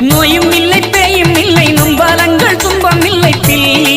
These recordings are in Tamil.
நோயும் இல்லை பேயும் இல்லை நொம்பலங்கள் துன்பம் இல்லை பில்லிய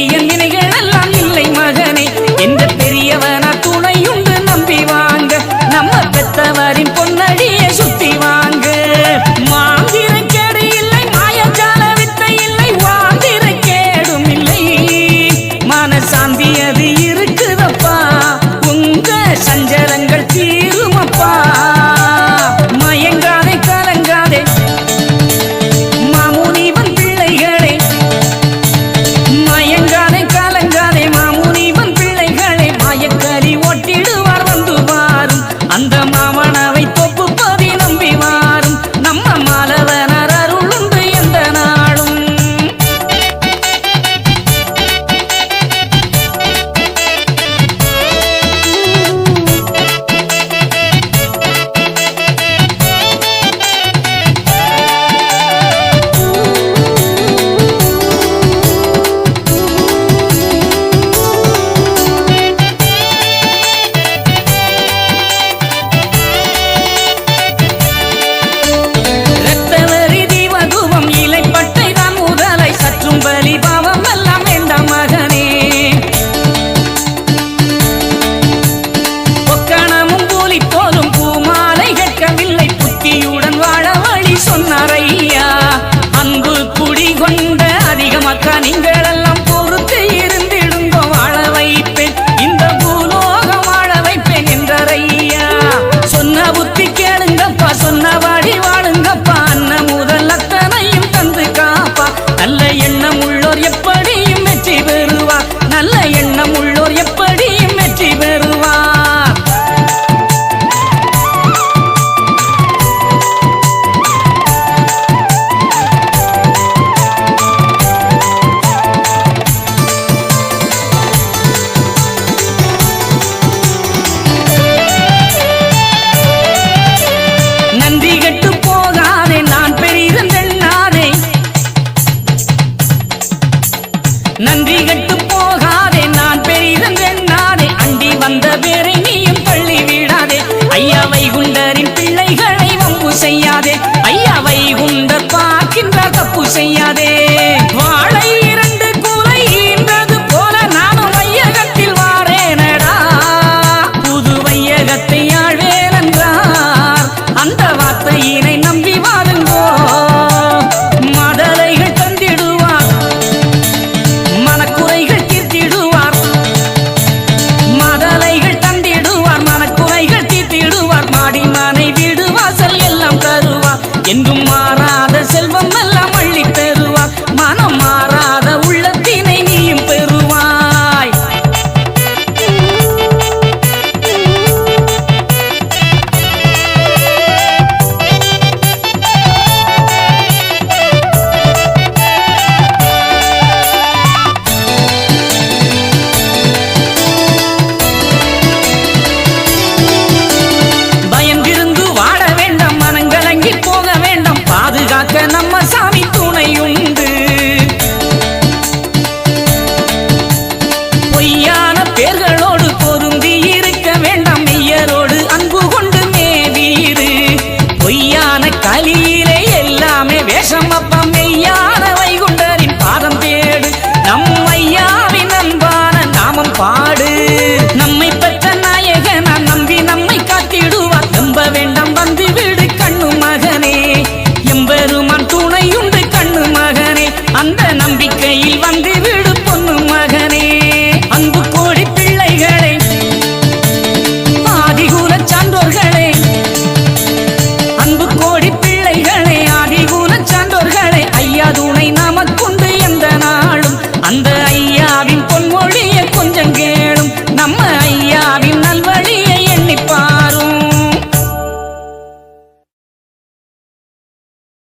நாத செல்வம் நமக்குண்டு எந்த நான்